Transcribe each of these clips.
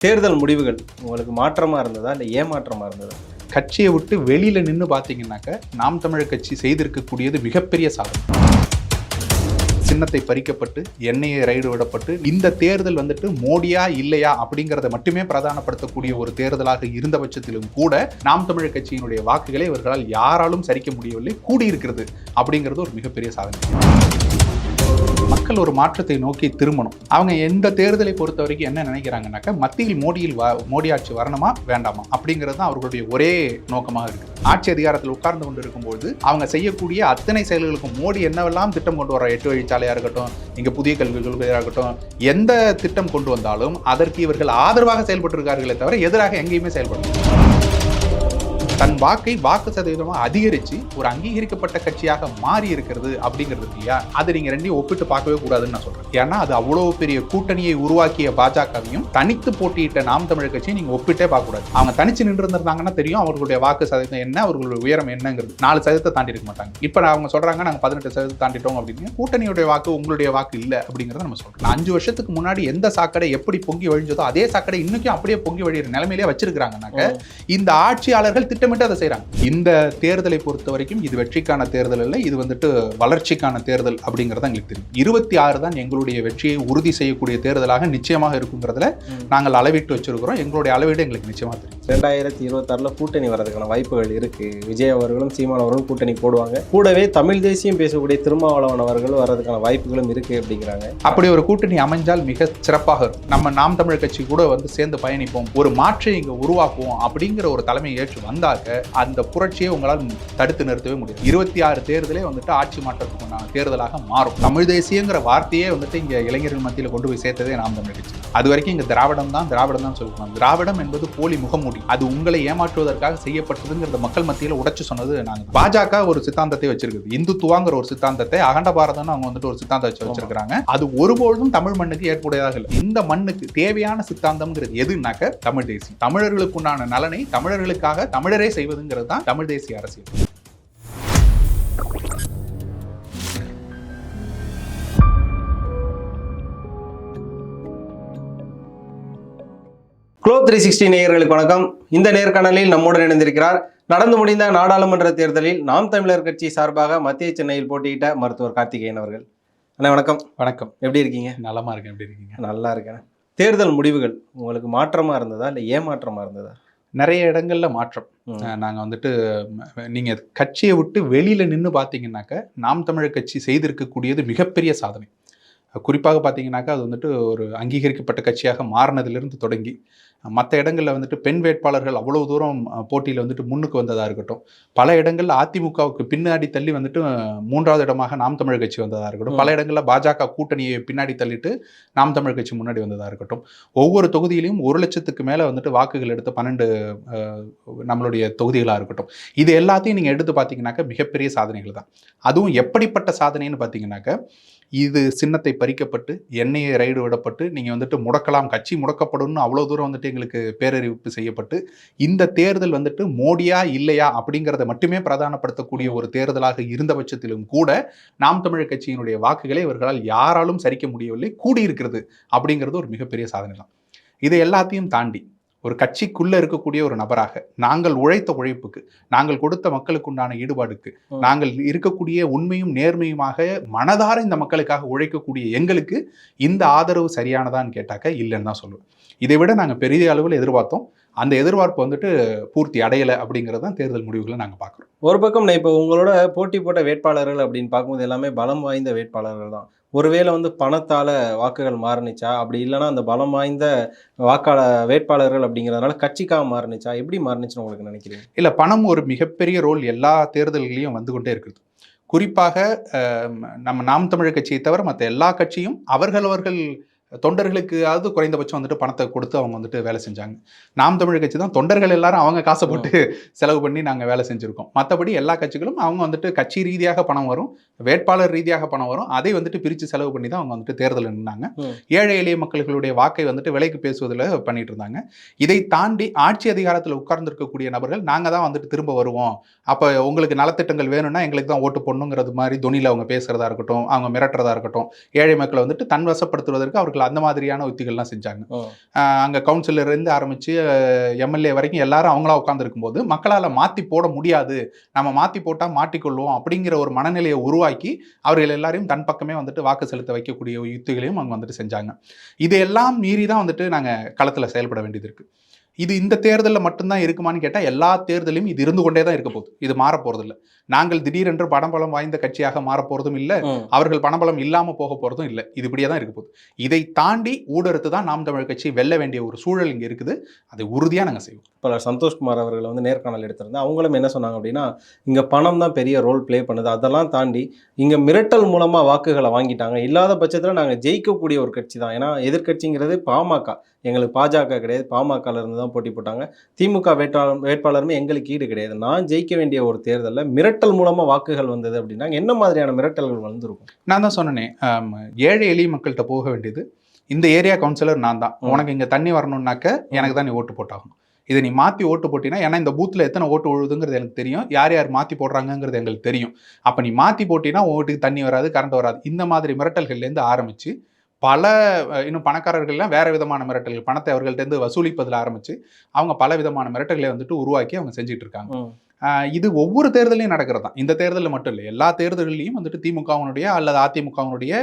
தேர்தல் முடிவுகள் உங்களுக்கு மாற்றமாக இருந்ததா இல்லை ஏமாற்றமாக இருந்ததா? கட்சியை விட்டு வெளியில் நின்று பார்த்தீங்கன்னாக்க நாம் தமிழர் கட்சி செய்திருக்கக்கூடியது மிகப்பெரிய சாதனை. சின்னத்தை பறிக்கப்பட்டு எண்ணெயை ரைடு விடப்பட்டு இந்த தேர்தல் வந்துட்டு மோடியா இல்லையா அப்படிங்கிறத மட்டுமே பிரதானப்படுத்தக்கூடிய ஒரு தேர்தலாக இருந்த பட்சத்திலும் கூட நாம் தமிழர் கட்சியினுடைய வாக்குகளை இவர்களால் யாராலும் சரிக்க முடியவில்லை கூடியிருக்கிறது அப்படிங்கிறது ஒரு மிகப்பெரிய சாதனை. மக்கள் ஒரு மாற்றத்தை நோக்கி திரும்பணும். அவங்க எந்த தேர்தலை பொறுத்த வரைக்கும் என்ன நினைக்கிறாங்கனாக்கா மத்தியில் மோடியில் வ மோடி ஆட்சி வரணுமா வேண்டாமா? அப்படிங்கிறது தான் அவர்களுடைய ஒரே நோக்கமாக இருக்குது. ஆட்சி அதிகாரத்தில் உட்கார்ந்து கொண்டு இருக்கும்போது அவங்க செய்யக்கூடிய அத்தனை செயல்களுக்கும் மோடி என்னவெல்லாம் திட்டம் கொண்டு வர எட்டு வழிச்சாலையாக இருக்கட்டும் இங்கே புதிய கல்வி கொள்கையாக இருக்கட்டும் எந்த திட்டம் கொண்டு வந்தாலும் அதற்கு இவர்கள் ஆதரவாக செயல்பட்டு இருக்கார்களே தவிர எதிராக எங்கேயுமே செயல்படும் தன் வாக்கை வாக்கு சதவீதமாக அதிகரித்து ஒரு அங்கீகரிக்கப்பட்ட கட்சியாக மாறி இருக்கிறது அப்படிங்கிறது இல்லையா? அதை நீங்க ரெண்டையும் ஒப்பிட்டு பார்க்கவே கூடாதுன்னு நான் சொல்றேன். ஏன்னா அது அவ்வளவு பெரிய கூட்டணியை உருவாக்கிய பாஜகவையும் தனித்து போட்டியிட்ட நாம் தமிழர் கட்சியை நீங்க ஒப்பிட்டே பார்க்க கூடாது. அவங்க தனிச்சு நின்று இருந்திருந்தாங்கன்னா தெரியும் அவர்களுடைய வாக்கு சதவீதம் என்ன அவர்களுடைய உயரம் என்னங்கிறது. நாலு சதவீதத்தை தாண்டி இருக்க மாட்டாங்க. இப்போ அவங்க சொல்றாங்க நாங்க பதினெட்டு சதவீதம் தாண்டிட்டோம் அப்படின்னு. கூட்டணியுடைய வாக்கு உங்களுடைய வாக்கு இல்லை அப்படிங்கிறத நம்ம சொல்றோம். நான் அஞ்சு வருஷத்துக்கு முன்னாடி எந்த சாக்கடை எப்படி பொங்கி வழிஞ்சதோ அதே சாக்கடை இன்னைக்கும் அப்படியே பொங்கி வழியிற நிலைமையிலே வச்சிருக்காங்கனாக்க இந்த ஆட்சியாளர்கள் திட்டமிட்டு அதை செய்றாங்க. இந்த தேர்தலை பொறுத்த வரைக்கும் இது வெற்றிக்கான தேர்தல் இல்லை இது வந்துட்டு வளர்ச்சிக்கான தேர்தல் அப்படிங்கிறது எங்களுக்கு தெரியும். இருபத்தி ஆறு தான் எங்களுடைய வெற்றியை உறுதி செய்யக்கூடிய தேர்தலாக நிச்சயமாக இருக்குங்கிறதுல. நாங்கள் அளவிட்டு வச்சிருக்கிறோம். எங்களுடைய அளவீடு எங்களுக்கு நிச்சயமாக தெரியும். ரெண்டாயிரத்தி இருபத்தாறுல கூட்டணி வர்றதுக்கான வாய்ப்புகள் இருக்கு. விஜய் அவர்களும் சீமான் அவர்களும் கூட்டணி போடுவாங்க. கூடவே தமிழ் தேசியம் பேசக்கூடிய திருமாவளவன் அவர்கள் வர்றதுக்கான வாய்ப்புகளும் இருக்கு அப்படிங்கிறாங்க. அப்படி ஒரு கூட்டணி அமைஞ்சால் மிக சிறப்பாக இருக்கும். நம்ம நாம் தமிழர் கட்சி கூட வந்து சேர்ந்து பயணிப்போம். ஒரு மாற்றை இங்க உருவாக்குவோம் அப்படிங்கிற ஒரு தலைமை ஏற்று வந்தாக்க அந்த புரட்சியை உங்களால் தடுத்து நிறுத்தவே முடியாது. இருபத்தி ஆறு தேர்தலே வந்துட்டு ஆட்சி மாற்றத்துக்குண்டான தேர்தலாக மாறும். தமிழ் தேசியங்கிற வார்த்தையே வந்துட்டு இங்க இளைஞர்கள் மத்தியில் கொண்டு போய் சேர்த்ததே நாம் தமிழர் கட்சி. அது வரைக்கும் இங்க திராவிடம் தான் திராவிடம் தான் சொல்லுவாங்க திராவிடம் என்பது போலி முகமூடி. அது உங்களை ஏமாற்றுவதற்காக செய்யப்பட்டதுங்கிறத மக்கள் மத்தியில் உடைச்சு சொன்னது நாங்க பாஜக ஒரு சித்தாந்தத்தை வச்சிருக்குது. இந்துத்துவாங்கிற ஒரு சித்தாந்தத்தை அகண்ட பாரதம்னு அவங்க வந்துட்டு ஒரு சித்தாந்தம் வச்சு வச்சிருக்காங்க அது ஒருபொழுதும் தமிழ் மண்ணுக்கு ஏற்புடையதாக இல்லை. இந்த மண்ணுக்கு தேவையான சித்தாந்தம்ங்கிறது எதுனாக்க தமிழ் தேசியம். தமிழர்களுக்கு உண்டான நலனை தமிழர்களுக்காக தமிழரே செய்வதுங்கிறது தான் தமிழ் தேசிய அரசியல். குளோ த்ரீ சிக்ஸ்டி நேயர்களுக்கு வணக்கம். இந்த நேர்காணலில் நம்முடன் இணைந்திருக்கிறார் நடந்து முடிந்த நாடாளுமன்ற தேர்தலில் நாம் தமிழர் கட்சி சார்பாக மத்திய சென்னையில் போட்டியிட்ட மருத்துவர் கார்த்திகேயன் அவர்கள். அண்ணா வணக்கம். வணக்கம். எப்படி இருக்கீங்க? நலமா இருக்கேன். எப்படி இருக்கீங்க? நல்லா இருக்கேன். தேர்தல் முடிவுகள் உங்களுக்கு மாற்றமா இருந்ததா இல்லை ஏமாற்றமா இருந்ததா? நிறைய இடங்கள்ல மாற்றம் ம். அஹ் நாங்க வந்துட்டு ம, நீங்க கட்சியை விட்டு வெளியில நின்று பார்த்தீங்கன்னாக்க நாம் தமிழர் கட்சி செய்திருக்கக்கூடியது மிகப்பெரிய சாதனை குறிப்பாக பார்த்தீங்கன்னாக்கா அது வந்துட்டு ஒரு அங்கீகரிக்கப்பட்ட கட்சியாக மாறினதிலிருந்து தொடங்கி மற்ற இடங்களில் வந்துட்டு பெண் வேட்பாளர்கள் அவ்வளவு தூரம் போட்டியில் வந்துட்டு முன்னுக்கு வந்ததாக இருக்கட்டும். பல இடங்களில் அதிமுகவுக்கு பின்னாடி தள்ளி வந்துட்டு மூன்றாவது இடமாக நாம் தமிழர் கட்சி வந்ததாக இருக்கட்டும். பல இடங்களில் பாஜக கூட்டணியை பின்னாடி தள்ளிட்டு நாம் தமிழர் கட்சி முன்னாடி வந்ததாக இருக்கட்டும். ஒவ்வொரு தொகுதியிலையும் ஒரு லட்சத்துக்கு மேலே வந்துட்டு வாக்குகள் எடுத்த பன்னெண்டு நம்மளுடைய தொகுதிகளாக இருக்கட்டும். இது எல்லாத்தையும் நீங்கள் எடுத்து பார்த்தீங்கன்னாக்க மிகப்பெரிய சாதனைகள் தான். அதுவும் எப்படிப்பட்ட சாதனைன்னு பார்த்தீங்கன்னாக்க இது சின்னத்தை பறிக்கப்பட்டு எண்ணெயை ரைடு விடப்பட்டு நீங்கள் வந்துட்டு முடக்கலாம் கட்சி முடக்கப்படும்னு அவ்வளோ தூரம் வந்துட்டு எங்களுக்கு பேரறிவிப்பு செய்யப்பட்டு இந்த தேர்தல் வந்துட்டு மோடியா இல்லையா அப்படிங்கிறத மட்டுமே பிரதானப்படுத்தக்கூடிய ஒரு தேர்தலாக இருந்த பட்சத்திலும் கூட நாம் தமிழர் கட்சியினுடைய வாக்குகளை இவர்களால் யாராலும் சரிக்க முடியவில்லை கூடியிருக்கிறது அப்படிங்கிறது ஒரு மிகப்பெரிய சாதனை தான் இதை எல்லாத்தையும் தாண்டி ஒரு கட்சிக்குள்ள இருக்கக்கூடிய ஒரு நபராக நாங்கள் உழைத்த உழைப்புக்கு நாங்கள் கொடுத்த மக்களுக்குண்டான ஈடுபாடுக்கு. நாங்கள் இருக்கக்கூடிய உண்மையும் நேர்மையுமாக மனதார இந்த மக்களுக்காக உழைக்கக்கூடிய எங்களுக்கு இந்த ஆதரவு சரியானதான்னு கேட்டாக்க இல்லைன்னு தான் சொல்லுவேன். இதை விட நாங்கள் பெரிய அளவில் எதிர்பார்த்தோம். அந்த எதிர்பார்ப்பு வந்துட்டு பூர்த்தி அடையலை அப்படிங்கிறது தான் தேர்தல் முடிவுகளை நாங்கள் பார்க்குறோம் ஒரு பக்கம் நான் இப்போ உங்களோட போட்டி போட்ட வேட்பாளர்கள் அப்படின்னு பார்க்கும்போது எல்லாமே பலம் வாய்ந்த வேட்பாளர்கள் தான். ஒருவேளை வந்து பணத்தால் வாக்குகள் மாறுனுச்சா? அப்படி இல்லைன்னா அந்த பலம் வாய்ந்த வாக்காள வேட்பாளர்கள் அப்படிங்கிறதுனால கட்சிக்காக மாறுனுச்சா? எப்படி மாறுனுச்சுன்னு உங்களுக்கு நினைக்கிறீங்க? இல்லை பணம் ஒரு மிகப்பெரிய ரோல் எல்லா தேர்தல்களையும் வந்து கொண்டே இருக்குது. குறிப்பாக நம்ம நாம் தமிழர் கட்சியை தவிர மற்ற எல்லா கட்சியும் அவர்கள் அவர்கள் தொண்டர்களுக்காவது குறைந்தபட்சம் வந்துட்டு பணத்தை கொடுத்து அவங்க வந்துட்டு வேலை செஞ்சாங்க. நாம் தமிழர் கட்சி தான் தொண்டர்கள் எல்லாரும் அவங்க காசை போட்டு செலவு பண்ணி நாங்கள் வேலை செஞ்சுருக்கோம். மற்றபடி எல்லா கட்சிகளும் அவங்க வந்துட்டு கட்சி ரீதியாக பணம் வரும் வேட்பாளர் ரீதியாக பணம் வரும். அதை வந்துட்டு பிரித்து செலவு பண்ணி தான் அவங்க வந்துட்டு தேர்தலில் நின்னாங்க. ஏழை எளிய மக்களுடைய வாக்கை வந்துட்டு விலைக்கு பேசுவதில் பண்ணிட்டு இருந்தாங்க. இதை தாண்டி ஆட்சி அதிகாரத்தில் உட்கார்ந்திருக்கக்கூடிய நபர்கள் நாங்கள் தான் வந்துட்டு திரும்ப வருவோம். அப்போ உங்களுக்கு நலத்திட்டங்கள் வேணும்னா எங்களுக்கு தான் ஓட்டு போடணுங்கிறது மாதிரி துணியில் அவங்க பேசுகிறதா இருக்கட்டும் அவங்க மிரட்டுறதா இருக்கட்டும் ஏழை மக்களை வந்துட்டு தன் வசப்படுத்துவதற்கு அவர்கள் நோக்கில் அந்த மாதிரியான உத்திகள்லாம் செஞ்சாங்க. அங்க கவுன்சிலர் இருந்து ஆரம்பிச்சு எம்எல்ஏ வரைக்கும் எல்லாரும் அவங்களா உட்காந்துருக்கும் போது மக்களால் மாத்தி போட முடியாது. நம்ம மாத்தி போட்டா மாட்டிக்கொள்வோம் அப்படிங்கிற ஒரு மனநிலையை உருவாக்கி அவர்கள் எல்லாரையும் தன் பக்கமே வந்துட்டு வாக்கு செலுத்த வைக்கக்கூடிய யுத்திகளையும் அவங்க வந்துட்டு செஞ்சாங்க. இதையெல்லாம் மீறி தான் வந்துட்டு நாங்க களத்துல செயல்பட வேண்டியது இருக்கு. இது இந்த தேர்தலில் மட்டும்தான் இருக்குமான்னு கேட்டால் எல்லா தேர்தலையும் இது இருந்து கொண்டே தான் இருக்க போகுது. இது மாற போறதில்ல. நாங்கள் திடீரென்று பணபலம் வாய்ந்த கட்சியாக மாற போறதும் இல்லை. அவர்கள் பணபலம் இல்லாம போக போறதும் இல்லை. இது இப்படியே தான் இருக்க போகுது. இதை தாண்டி ஊடறுத்து தான் நாம் தமிழ் கட்சி வெல்ல வேண்டிய ஒரு சூழல் இங்க இருக்குது. அதை உறுதியா நாங்க செய்வோம். பல சந்தோஷ்குமார் அவர்கள் வந்து நேர்காணல் எடுத்திருந்தேன் அவங்களும் என்ன சொன்னாங்க அப்படின்னா இங்கே பணம் தான் பெரிய ரோல் ப்ளே பண்ணுது. அதெல்லாம் தாண்டி இங்கே மிரட்டல் மூலமாக வாக்குகளை வாங்கிட்டாங்க. இல்லாத பட்சத்தில் நாங்கள் ஜெயிக்கக்கூடிய ஒரு கட்சி தான். ஏன்னா எதிர்க்கட்சிங்கிறது பாமக. எங்களுக்கு பாஜக கிடையாது. பாமகல இருந்து தான் போட்டி போட்டாங்க. திமுக வேட்பாளர் வேட்பாளருமே எங்களுக்கு ஈடு கிடையாது. நான் ஜெயிக்க வேண்டிய ஒரு தேர்தலில் மிரட்டல் மூலமாக வாக்குகள் வந்தது அப்படின்னா என்ன மாதிரியான மிரட்டல்கள் வந்திருக்கும்? நான் தான் சொன்னேனே ஏழை எளிய மக்கள்கிட்ட போக வேண்டியது இந்த ஏரியா கவுன்சிலர் நான் தான். உனக்கு இங்க தண்ணி வரணும்னாக்க எனக்கு தான் நீ ஓட்டு போட்டாகணும். இதை நீ மாத்தி ஓட்டு போட்டினா ஏன்னா இந்த பூத்துல எத்தனை ஓட்டு விழுதுங்கிறது எனக்கு தெரியும். யார் யார் மாத்தி போடுறாங்கங்கிறது எங்களுக்கு தெரியும். அப்ப நீ மாத்தி போட்டினா உன் வீட்டுக்கு தண்ணி வராது கரண்ட் வராது. இந்த மாதிரி மிரட்டல்கள்ல இருந்து ஆரம்பிச்சு பல இன்னும் பணக்காரர்கள்லாம் வேற விதமான மிரட்டல்கள் பணத்தை அவர்கள்ட்ட இருந்து வசூலிப்பதில் ஆரம்பிச்சு அவங்க பல விதமான மிரட்டல்களை வந்துட்டு உருவாக்கி அவங்க செஞ்சுட்டு இருக்காங்க. இது ஒவ்வொரு தேர்தலையும் நடக்கிறது தான். இந்த தேர்தலில் மட்டும் இல்லை எல்லா தேர்தல்களையும் வந்துட்டு திமுகவினுடைய அல்லது அதிமுகவினுடைய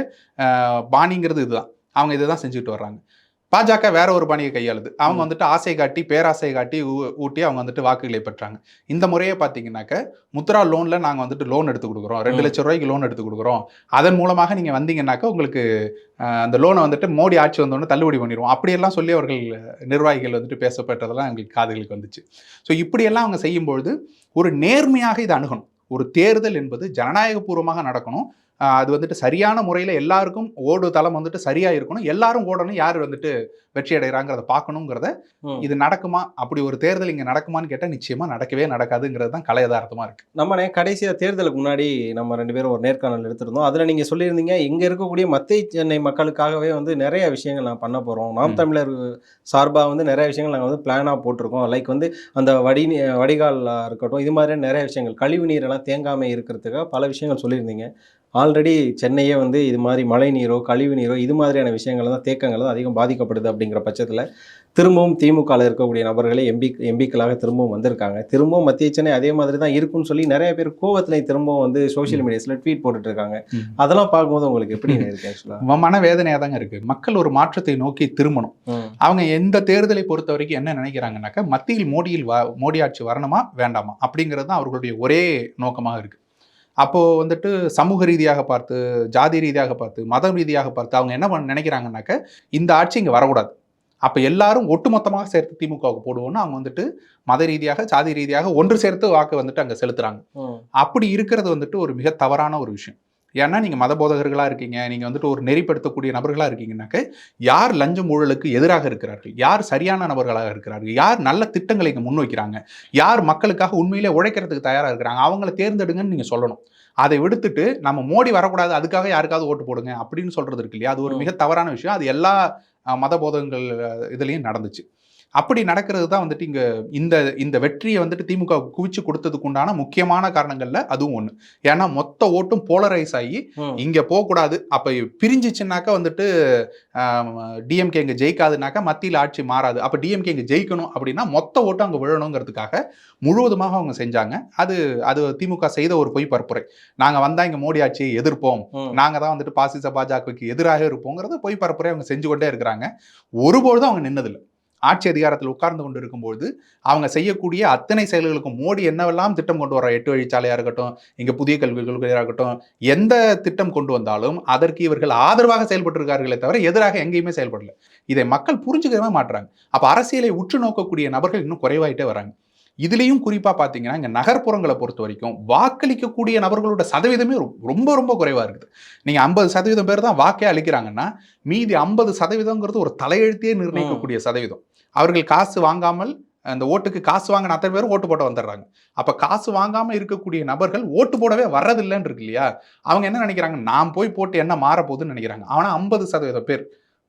பாணிங்கிறது இதுதான் அவங்க இதுதான் செஞ்சுட்டு வர்றாங்க. பாஜக வேற ஒரு பாணியை கையாளுது. அவங்க. வந்துட்டு ஆசை காட்டி பேராசை காட்டி ஊ- ஊட்டி அவங்க வந்துட்டு வாக்குகளை பெற்றாங்க. இந்த முறையே பார்த்தீங்கன்னாக்க முத்ரா லோன்ல நாங்கள் வந்துட்டு லோன் எடுத்து கொடுக்குறோம். ரெண்டு. லட்சம் ரூபாய்க்கு லோன் எடுத்து கொடுக்குறோம். அதன் மூலமாக நீங்கள் வந்தீங்கன்னாக்க உங்களுக்கு அந்த லோனை வந்துட்டு மோடி ஆட்சி வந்தோடனே தள்ளுபடி பண்ணிடுவோம். அப்படியெல்லாம் சொல்லி அவர்கள் நிர்வாகிகள் வந்துட்டு பேசப்பட்டதெல்லாம் எங்களுக்கு காதுகளுக்கு வந்துச்சு. ஸோ இப்படியெல்லாம் அவங்க செய்யும்பொழுது ஒரு நேர்மையாக இதை அணுகணும். ஒரு தேர்தல் என்பது ஜனநாயகபூர்வமாக நடக்கணும். அது வந்துட்டு சரியான முறையில் எல்லாருக்கும் ஓடு தளம் வந்துட்டு சரியா இருக்கணும். எல்லாரும் ஓடணும் யார் வந்துட்டு வெற்றி அடைகிறாங்கிறத பார்க்கணுங்கிறத. இது நடக்குமா? அப்படி ஒரு தேர்தல் இங்கே நடக்குமான்னு கேட்டால் நிச்சயமா நடக்கவே நடக்காதுங்கிறது தான் கலை யதார்த்தமா இருக்கு. நம்மனே கடைசியாக தேர்தலுக்கு முன்னாடி நம்ம ரெண்டு பேரும் ஒரு நேர்காணல் எடுத்திருந்தோம். அதில் நீங்கள் சொல்லியிருந்தீங்க இங்கே இருக்கக்கூடிய மத்திய சென்னை மக்களுக்காகவே வந்து நிறைய விஷயங்கள் நான் பண்ண போகிறோம் நாம். தமிழர் சார்பாக வந்து நிறைய விஷயங்கள் நாங்கள் வந்து பிளானாக போட்டிருக்கோம். லைக் வந்து அந்த வடி வடிகாலாக இருக்கட்டும் இது மாதிரியான நிறைய விஷயங்கள் கழிவு நீரெல்லாம் தேங்காமல் இருக்கிறதுக்காக பல விஷயங்கள் சொல்லியிருந்தீங்க. ஆல்ரெடி சென்னையே வந்து இது மாதிரி மழை நீரோ கழிவு நீரோ இது மாதிரியான விஷயங்கள் தான் தேக்கங்கள் தான் அதிகம் பாதிக்கப்படுது அப்படிங்கிற பட்சத்தில் திரும்பவும் திமுகவில் இருக்கக்கூடிய நபர்களே எம்பி எம்பிக்களாக திரும்பவும் வந்திருக்காங்க. திரும்பவும் மத்திய சென்னை அதே மாதிரி தான் இருக்கும்னு சொல்லி நிறைய பேர் கோவத்தில் திரும்பவும் வந்து சோஷியல் மீடியாஸில் ட்வீட் போட்டுட்டு இருக்காங்க. அதெல்லாம் பார்க்கும்போது உங்களுக்கு எப்படி இருக்கு ஆக்சுவலாக மன வேதனையாக தாங்க இருக்கு. மக்கள் ஒரு மாற்றத்தை நோக்கி திரும்பணும். அவங்க எந்த தேர்தலை பொறுத்த வரைக்கும் என்ன நினைக்கிறாங்கன்னாக்கா மத்தியில் மோடியில் வ மோடி ஆட்சி வரணுமா வேண்டாமா? அப்படிங்கிறது தான் அவர்களுடைய ஒரே நோக்கமாக இருக்கு. அப்போ வந்துட்டு சமூக ரீதியாக பார்த்து ஜாதி ரீதியாக பார்த்து மதம் ரீதியாக பார்த்து அவங்க என்ன பண்ண நினைக்கிறாங்கன்னாக்க இந்த ஆட்சி இங்கே வரக்கூடாது. அப்போ எல்லாரும் ஒட்டுமொத்தமாக சேர்த்து திமுகவுக்கு போடுவோம்னு அவங்க வந்துட்டு மத ரீதியாக ஜாதி ரீதியாக ஒன்று சேர்த்து வாக்கு வந்துட்டு அங்கே செலுத்துறாங்க. அப்படி இருக்கிறது வந்துட்டு ஒரு மிக தவறான ஒரு விஷயம். ஏன்னா நீங்கள் மத போதகர்களாக இருக்கீங்க. நீங்கள் வந்துட்டு ஒரு நெறிப்படுத்தக்கூடிய நபர்களாக இருக்கீங்கன்னாக்க யார் லஞ்சம் ஊழலுக்கு எதிராக இருக்கிறார்கள்? யார் சரியான நபர்களாக இருக்கிறார்கள்? யார் நல்ல திட்டங்களை இங்கே முன்வைக்கிறாங்க? யார் மக்களுக்காக உண்மையிலே உழைக்கிறதுக்கு தயாராக இருக்கிறாங்க? அவங்கள தேர்ந்தெடுங்கன்னு நீங்கள் சொல்லணும். அதை விடுத்துட்டு நம்ம மோடி வரக்கூடாது அதுக்காக யாருக்காவது ஓட்டு போடுங்க அப்படின்னு சொல்றது இருக்கு இல்லையா? அது ஒரு. மிக தவறான விஷயம். அது எல்லா மத போதகங்கள் இதுலயும் நடந்துச்சு. அப்படி நடக்கிறது தான் வந்துட்டு இங்க இந்த இந்த வெற்றியை வந்துட்டு திமுக குவிச்சு கொடுத்ததுக்கு உண்டான முக்கியமான காரணங்கள்ல அதுவும் ஒண்ணு. ஏன்னா மொத்த ஓட்டும் போலரைஸ் ஆகி இங்க போகக்கூடாது. அப்ப பிரிஞ்சிச்சுனாக்கா வந்துட்டு டிஎம்கே இங்க ஜெயிக்காதுனாக்கா மத்தியில் ஆட்சி மாறாது. அப்ப டிஎம்கே இங்க ஜெயிக்கணும் அப்படின்னா மொத்த ஓட்டம் அங்க விழணுங்கிறதுக்காக முழுவதுமாக அவங்க செஞ்சாங்க. அது அது திமுக செய்த ஒரு பொய் பரப்புரை. நாங்க வந்தா இங்க மோடி ஆட்சியை எதிர்ப்போம். நாங்க தான் வந்துட்டு பாசிச பாஜகவுக்கு எதிராக இருப்போங்கிறது பொய் பரப்புரை அவங்க செஞ்சு கொண்டே இருக்கிறாங்க. ஒருபொழுதும் அவங்க நின்னதில்லை. ஆட்சி அதிகாரத்தில் உட்கார்ந்து கொண்டு இருக்கும்போது அவங்க செய்யக்கூடிய அத்தனை செயல்களுக்கும் மோடி என்னவெல்லாம் திட்டம் கொண்டு வர எட்டு வழிச்சாலையாக இருக்கட்டும் இங்கே புதிய கல்விக் கொள்கையாக இருக்கட்டும் எந்த திட்டம் கொண்டு வந்தாலும் அதற்கு இவர்கள் ஆதரவாக செயல்பட்டு இருக்கார்களே தவிர எதிராக எங்கேயுமே செயல்படல. இதை மக்கள் புரிஞ்சுக்கவே மாட்டுறாங்க அப்போ அரசியலை உற்று நோக்கக்கூடிய நபர்கள் இன்னும் குறைவாயிட்டே வராங்க. இதுலயும் குறிப்பா பாத்தீங்கன்னா இங்க நகர்ப்புறங்களை பொறுத்த வரைக்கும் வாக்களிக்கக்கூடிய நபர்களோட சதவீதமே ரொம்ப ரொம்ப குறைவா இருக்குது. நீங்க ஐம்பது சதவீதம் பேர் தான் வாக்கே அளிக்கிறாங்கன்னா மீதி ஐம்பது சதவீதங்கிறது ஒரு தலையெழுத்தையே நிர்ணயிக்கக்கூடிய சதவீதம். அவர்கள் காசு வாங்காமல் அந்த ஓட்டுக்கு காசு வாங்கின அத்தனை பேரும் ஓட்டு போட வந்துடுறாங்க. அப்ப காசு வாங்காம இருக்கக்கூடிய நபர்கள் ஓட்டு போடவே வர்றதில்லைன்னு இருக்கு இல்லையா? அவங்க என்ன நினைக்கிறாங்க? நான் போய் போட்டு என்ன மாற போகுதுன்னு நினைக்கிறாங்க. ஆனா ஐம்பது சதவீதம் பேர்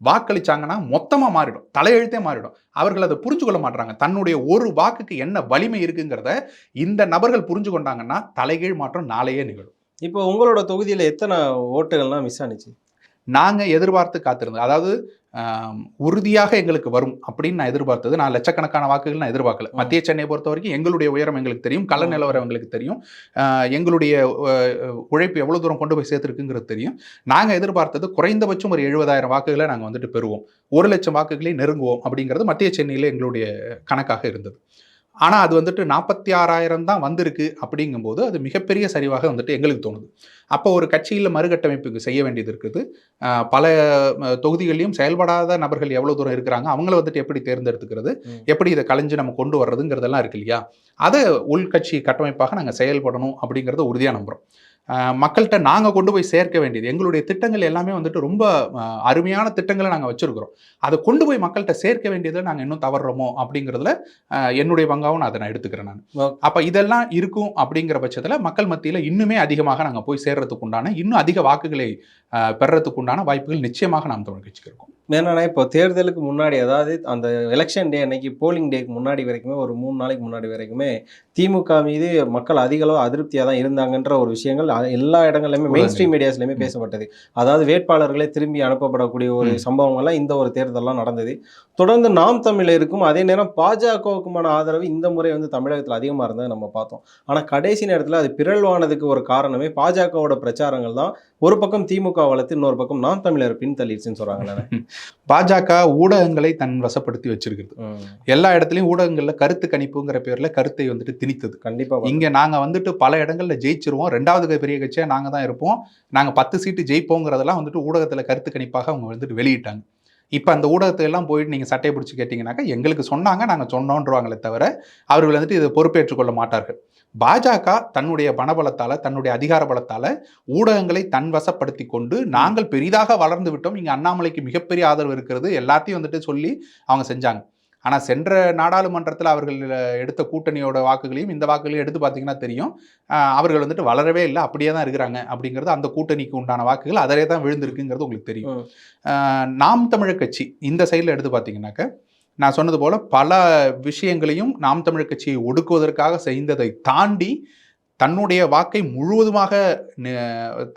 வாக்களிச்சாங்கன்னா மொத்தமாக மாறிடும். தலையெழுத்தே மாறிடும். அவர்கள் அதை புரிஞ்சு கொள்ள மாட்டாங்க தன்னுடைய ஒரு வாக்குக்கு என்ன வலிமை இருக்குங்கிறத இந்த நபர்கள் புரிஞ்சு கொண்டாங்கன்னா தலைகீழ் மாற்றம் நாளையே நிகழும். இப்போ உங்களோட தொகுதியில் எத்தனை ஓட்டுகள்லாம் மிஸ் ஆனிச்சு? நாங்கள் எதிர்பார்த்து காத்திருந்தோம். அதாவது உறுதியாக எங்களுக்கு வரும் அப்படின்னு நான் எதிர்பார்த்தது. நான் லட்சக்கணக்கான வாக்குகள் நான் எதிர்பார்க்கல. மத்திய சென்னை பொறுத்த வரைக்கும் எங்களுடைய உயரம் எங்களுக்கு தெரியும். கள நிலவரம் எங்களுக்கு தெரியும். எங்களுடைய உழைப்பு எவ்வளோ தூரம் கொண்டு போய் சேர்த்துருக்குங்கிறது தெரியும். நாங்கள் எதிர்பார்த்தது குறைந்தபட்சம் ஒரு எழுபதாயிரம் வாக்குகளை நாங்கள் வந்துட்டு பெறுவோம். ஒரு லட்சம் வாக்குகளை நெருங்குவோம் அப்படிங்கிறது மத்திய சென்னையில் எங்களுடைய கணக்காக இருந்தது. ஆனால் அது வந்துட்டு நாற்பத்தி ஆறாயிரம் தான் வந்திருக்கு அப்படிங்கும்போது அது மிகப்பெரிய சரிவாக வந்துட்டு எங்களுக்கு தோணுது. அப்போ ஒரு கட்சியில் மறுகட்டமைப்புக்கு செய்ய வேண்டியது இருக்குது. பல அஹ், தொகுதிகளிலும் செயல்படாத நபர்கள் எவ்வளோ தூரம் இருக்கிறாங்க அவங்கள வந்துட்டு எப்படி தேர்ந்தெடுத்துக்கிறது. எப்படி இதை கலைஞ்சு நம்ம கொண்டு வர்றதுங்கிறதெல்லாம் இருக்கு இல்லையா? அதை உள்கட்சி கட்டமைப்பாக நாங்கள் செயல்படணும் அப்படிங்கிறத உறுதியாக நம்புகிறோம் மக்கள்கிட்ட நாங்கள் கொண்டு போய் சேர்க்க வேண்டியது எங்களுடைய திட்டங்கள் எல்லாமே வந்துட்டு ரொம்ப அருமையான திட்டங்களை நாங்கள் வச்சுருக்கிறோம் அதை கொண்டு போய் மக்கள்கிட்ட சேர்க்க வேண்டியதில் நாங்கள் இன்னும் தவறுறோமோ அப்படிங்கிறதுல என்னுடைய பங்காவும் நான் அதை நான் எடுத்துக்கிறேன் நான். அப்போ இதெல்லாம் இருக்கும் அப்படிங்கிற பட்சத்தில் மக்கள் மத்தியில் இன்னுமே அதிகமாக நாங்கள் போய் சேர்றதுக்கு உண்டான இன்னும் அதிக வாக்குகளை ஆஹ், பெறறதுக்கு உண்டான வாய்ப்புகள் நிச்சயமாக நாம் தமிழ் கட்சிக்கு இருக்கும் என்னன்னா இப்போ தேர்தலுக்கு முன்னாடி அதாவது அந்த எலெக்ஷன் டே அன்னைக்கு போலிங் டேக்கு முன்னாடி வரைக்குமே ஒரு மூணு நாளைக்கு முன்னாடி வரைக்குமே திமுக மீது மக்கள் அதிக அளவு அதிருப்தியாக தான் இருந்தாங்கன்ற ஒரு விஷயங்கள் எல்லா இடங்கள்லையுமே மெயின் ஸ்ட்ரீம் மீடியாஸ்லையுமே. பேசப்பட்டது அதாவது வேட்பாளர்களே திரும்பி அனுப்பப்படக்கூடிய ஒரு. சம்பவங்கள்லாம் இந்த ஒரு தேர்தல்லாம் நடந்தது தொடர்ந்து நாம் தமிழருக்கும் அதே நேரம் பாஜகவுக்குமான ஆதரவு இந்த முறை வந்து தமிழகத்தில் அதிகமாக இருந்ததை நம்ம பார்த்தோம். ஆனால் கடைசி நேரத்தில் அது பிறழ்வானதுக்கு ஒரு காரணமே பாஜகவோட பிரச்சாரங்கள் தான். ஒரு பக்கம் திமுக வளர்த்து இன்னொரு பக்கம் நாம் தமிழர் பின்தள்ளிடுச்சுன்னு சொல்றாங்களே பாஜக ஊடகங்களை தன் வசப்படுத்தி வச்சிருக்கிறது. எல்லா இடத்துலையும் ஊடகங்கள்ல கருத்து கணிப்புங்கிற பேர்ல கருத்தை வந்துட்டு திணித்தது. கண்டிப்பா இங்க நாங்க வந்துட்டு பல இடங்கள்ல ஜெயிச்சிருவோம். ரெண்டாவது பெரிய கட்சியா நாங்க தான் இருப்போம். நாங்க பத்து சீட்டு ஜெயிப்போங்கிறதெல்லாம் வந்துட்டு ஊடகத்துல கருத்து கணிப்பாக அவங்க வந்துட்டு வெளியிட்டாங்க. இப்போ அந்த ஊடகத்தை எல்லாம் போயிட்டு நீங்கள் சட்டையை பிடிச்சி கேட்டிங்கனாக்கா எங்களுக்கு சொன்னாங்க நாங்கள் சொன்னோன்றவாங்களே தவிர அவர்கள் வந்துட்டு இதை பொறுப்பேற்றுக்கொள்ள மாட்டார்கள். பாஜக தன்னுடைய பணபலத்தால் தன்னுடைய அதிகார பலத்தால் ஊடகங்களை தன் வசப்படுத்தி கொண்டு நாங்கள் பெரிதாக வளர்ந்து விட்டோம். இங்கே அண்ணாமலைக்கு மிகப்பெரிய ஆதரவு இருக்கிறது. எல்லாத்தையும் வந்துட்டு சொல்லி அவங்க செஞ்சாங்க. ஆனா சென்ற நாடாளுமன்றத்தில் அவர்கள் எடுத்த கூட்டணியோட வாக்குகளையும் இந்த வாக்குகளையும் எடுத்து பார்த்தீங்கன்னா தெரியும். அவர்கள் வந்துட்டு வளரவே இல்லை அப்படியே தான் இருக்கிறாங்க அப்படிங்கிறது அந்த கூட்டணிக்கு உண்டான வாக்குகள் அதிலே தான் விழுந்திருக்குங்கிறது உங்களுக்கு தெரியும். நாம் தமிழர் கட்சி இந்த சைடில் எடுத்து பார்த்தீங்கன்னாக்க நான் சொன்னது போல பல விஷயங்களையும் நாம் தமிழர் கட்சியை ஒடுக்குவதற்காக செய்ததை தாண்டி தன்னுடைய வாக்கை முழுவதுமாக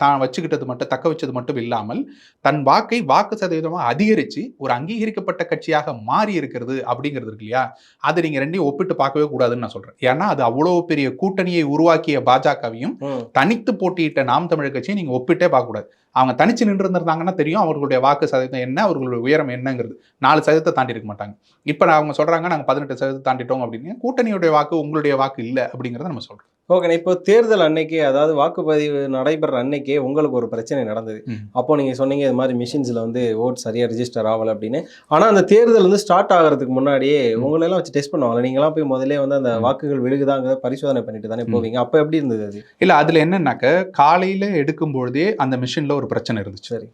தான் வச்சுக்கிட்டது மட்டும் தக்க வச்சது மட்டும் இல்லாமல் தன் வாக்கை வாக்கு சதவீதமாக அதிகரித்து ஒரு அங்கீகரிக்கப்பட்ட கட்சியாக மாறி இருக்கிறது அப்படிங்கிறது இருக்கு இல்லையா? அது நீங்கள் ரெண்டையும் ஒப்பிட்டு பார்க்கவே கூடாதுன்னு நான் சொல்கிறேன் ஏன்னா அது அவ்வளோ பெரிய கூட்டணியை உருவாக்கிய பாஜகவையும். தனித்து போட்டியிட்ட நாம் தமிழர் கட்சியை நீங்கள் ஒப்பிட்டே பார்க்கக்கூடாது அவங்க தனிச்சு நின்று இருந்திருந்தாங்கன்னா தெரியும் அவர்களுடைய வாக்கு சதவீதம் என்ன அவர்களுடைய உயரம் என்னங்கிறது. நாலு சதவீதத்தை தாண்டி இருக்க மாட்டாங்க. இப்போ அவங்க சொல்கிறாங்க நாங்கள் பதினெட்டு சதவீதம் தாண்டிட்டோம் அப்படின்னு. கூட்டணியுடைய வாக்கு உங்களுடைய வாக்கு இல்லை அப்படிங்கிறத நம்ம சொல்கிறோம் ஓகே இப்போ தேர்தல் அன்னைக்கே அதாவது வாக்குப்பதிவு நடைபெற அன்னைக்கே உங்களுக்கு ஒரு பிரச்சனை நடந்தது. அப்போ நீங்க சொன்னீங்க இது மாதிரி மிஷின்ஸ்ல வந்து ஓட் சரியா ரெஜிஸ்டர் ஆகல அப்படின்னு ஆனா அந்த தேர்தல் வந்து ஸ்டார்ட் ஆகிறதுக்கு முன்னாடியே ம். உங்களை எல்லாம் வச்சு டெஸ்ட் பண்ணுவாங்க நீங்களாம் போய் முதல்ல வந்து அந்த. வாக்குகள் விழுகுதாங்கிறத பரிசோதனை பண்ணிட்டு தானே. போவீங்க அப்போ எப்படி இருந்தது அது இல்லை அதில் என்னன்னாக்க காலையில் எடுக்கும் பொழுதே அந்த மிஷினில் ஒரு பிரச்சனை இருந்துச்சு சரி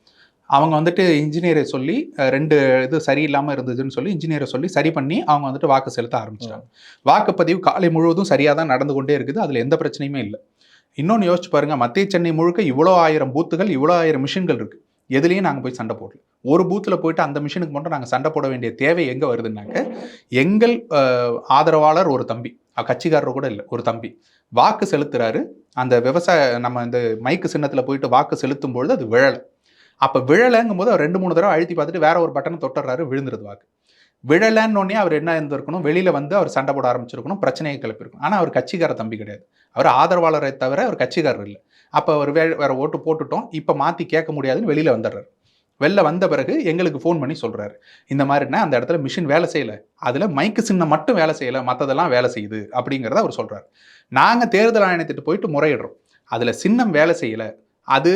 அவங்க வந்துட்டு இன்ஜினியரை சொல்லி ரெண்டு இது சரியில்லாமல் இருந்ததுன்னு சொல்லி இன்ஜினியரை சொல்லி சரி பண்ணி அவங்க வந்துட்டு வாக்கு செலுத்த ஆரம்பிச்சிட்டாங்க. வாக்குப்பதிவு காலை முழுவதும் சரியாக தான் நடந்து கொண்டே இருக்குது. அதில் எந்த பிரச்சனையுமே இல்லை. இன்னொன்று யோசிச்சு பாருங்க மத்திய சென்னை முழுக்க இவ்வளோ ஆயிரம் பூத்துகள் இவ்வளோ ஆயிரம் மிஷின்கள் இருக்கு. எதுலேயும் நாங்கள் போய் சண்டை போடல. ஒரு பூத்தில் போயிட்டு அந்த மிஷினுக்கு மட்டும் நாங்கள் சண்டை போட வேண்டிய தேவை எங்கே வருதுன்னாக்க எங்கள் ஆதரவாளர் ஒரு தம்பி. கட்சிக்காரர் கூட இல்லை ஒரு தம்பி. வாக்கு செலுத்துறாரு. அந்த விவசாய நம்ம இந்த மைக்கு சின்னத்தில் போயிட்டு வாக்கு செலுத்தும் பொழுது அது விழலை. அப்போ விழலைங்கும் போது அவர் ரெண்டு மூணு தடவை அழுத்தி பார்த்துட்டு வேற ஒரு பட்டனை தொட்டுறாரு விழுந்துருது வாக்கு. விழலைன்னு அவர் என்ன இருந்திருக்கணும்? வெளியில் வந்து அவர் சண்டை போட ஆரம்பிச்சிருக்கணும் பிரச்சனையை கிளப்பிருக்கணும். ஆனால் அவர் கட்சிக்கார தம்பி கிடையாது. அவர் ஆதரவாளரை தவிர அவர் கட்சிக்காரர் இல்லை. அப்போ அவர் வே வேறு ஓட்டு போட்டுட்டோம் இப்போ மாற்றி கேட்க முடியாதுன்னு வெளியில் வந்துடுறாரு. வெளில வந்த பிறகு எங்களுக்கு ஃபோன் பண்ணி சொல்கிறாரு இந்த மாதிரினா அந்த இடத்துல மிஷின் வேலை செய்யலை. அதில் மைக்கு சின்னம் மட்டும் வேலை செய்யலை மற்றதெல்லாம் வேலை செய்யுது அப்படிங்கிறத அவர் சொல்கிறார் நாங்கள் தேர்தல் ஆணையத்திட்டு போயிட்டு முறையிடுறோம். அதில் சின்னம் வேலை செய்யல. அது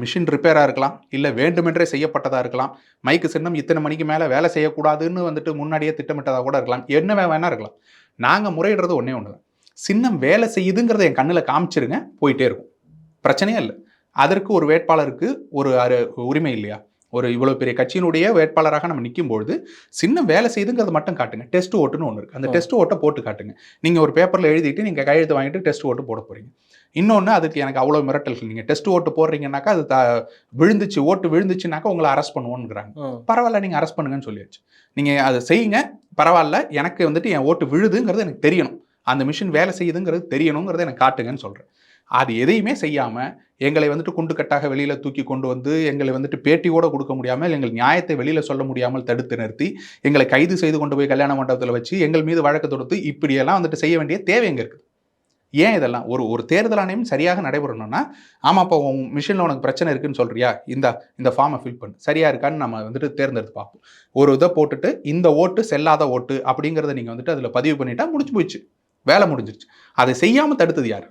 மிஷின் ரிப்பேராக இருக்கலாம் இல்லை வேண்டுமென்றே செய்யப்பட்டதாக இருக்கலாம். மைக்கு சின்னம் இத்தனை மணிக்கு மேலே வேலை செய்யக்கூடாதுன்னு வந்துட்டு முன்னாடியே திட்டமிட்டதாக கூட இருக்கலாம். என்ன வேணா இருக்கலாம். நாங்கள் முறையிடுறது ஒன்றே ஒன்று தான் சின்னம் வேலை செய்யுதுங்கிறத என் கண்ணில் காமிச்சிருங்க போயிட்டே இருக்கும். பிரச்சனையே இல்லை. அதற்கு ஒரு வேட்பாளருக்கு ஒரு அரு உரிமை இல்லையா? ஒரு இவ்வளோ பெரிய கட்சியினுடைய வேட்பாளராக நம்ம நிற்கும்பொழுது சின்னம் வேலை செய்யுதுங்கிறத மட்டும் காட்டுங்க. டெஸ்ட் ஓட்டுன்னு ஒன்று இருக்குது அந்த. டெஸ்ட் ஓட்டை போட்டு காட்டுங்க. நீங்கள் ஒரு பேப்பரில் எழுதிட்டு நீங்கள் கையெழுத்து வாங்கிட்டு டெஸ்ட் ஓட்டு போட போகிறீங்க இன்னொன்று அதுக்கு எனக்கு அவ்வளோ மிரட்டல்கள். நீங்கள் டெஸ்ட் ஓட்டு போடுறீங்கன்னாக்கா அது த விழுந்துச்சு ஓட்டு விழுந்துச்சுனாக்கா உங்களை அரெஸ்ட் பண்ணுவோன்னுங்கிறாங்க. ம். பரவாயில்ல நீங்கள் அரெஸ்ட் பண்ணுங்கன்னு சொல்லியாச்சு. நீங்கள் அதை செய்யுங்க. பரவாயில்ல எனக்கு வந்துட்டு என் ஓட்டு விழுதுங்கிறது எனக்கு தெரியணும். அந்த மிஷின் வேலை செய்யுதுங்கிறது தெரியணுங்கிறத எனக்கு காட்டுங்கன்னு சொல்கிறேன் அது எதையுமே செய்யாம எங்களை வந்துட்டு குண்டுக்கட்டாக வெளியில தூக்கி கொண்டு வந்து எங்களை வந்துட்டு பேட்டி கூட கொடுக்க முடியாமல் எங்கள் நியாயத்தை வெளியில சொல்ல முடியாமல் தடுத்து நிறுத்தி எங்களை கைது செய்து கொண்டு போய் கல்யாண மண்டபத்தில் வச்சு எங்கள் மீது வழக்கு தொடுத்து இப்படியெல்லாம் வந்துட்டு செய்ய வேண்டிய தேவை எங்க இருக்குது? ஏன் இதெல்லாம்? ஒரு ஒரு தேர்தல் ஆணையம் சரியாக நடைபெறணும்னா ஆமாப்பா உன் மிஷினில் உனக்கு பிரச்சனை இருக்குன்னு சொல்றியா? இந்த இந்த ஃபார்மை ஃபில் பண்ணு. சரியா இருக்கான்னு நம்ம வந்துட்டு தேர்ந்தெடுத்து பார்ப்போம். ஒரு இதை போட்டுட்டு இந்த ஓட்டு செல்லாத ஓட்டு அப்படிங்கிறத நீங்கள் வந்துட்டு அதில் பதிவு பண்ணிட்டா முடிஞ்சு போயிடுச்சு. வேலை முடிஞ்சிருச்சு. அதை செய்யாமல் தடுத்தது யார்?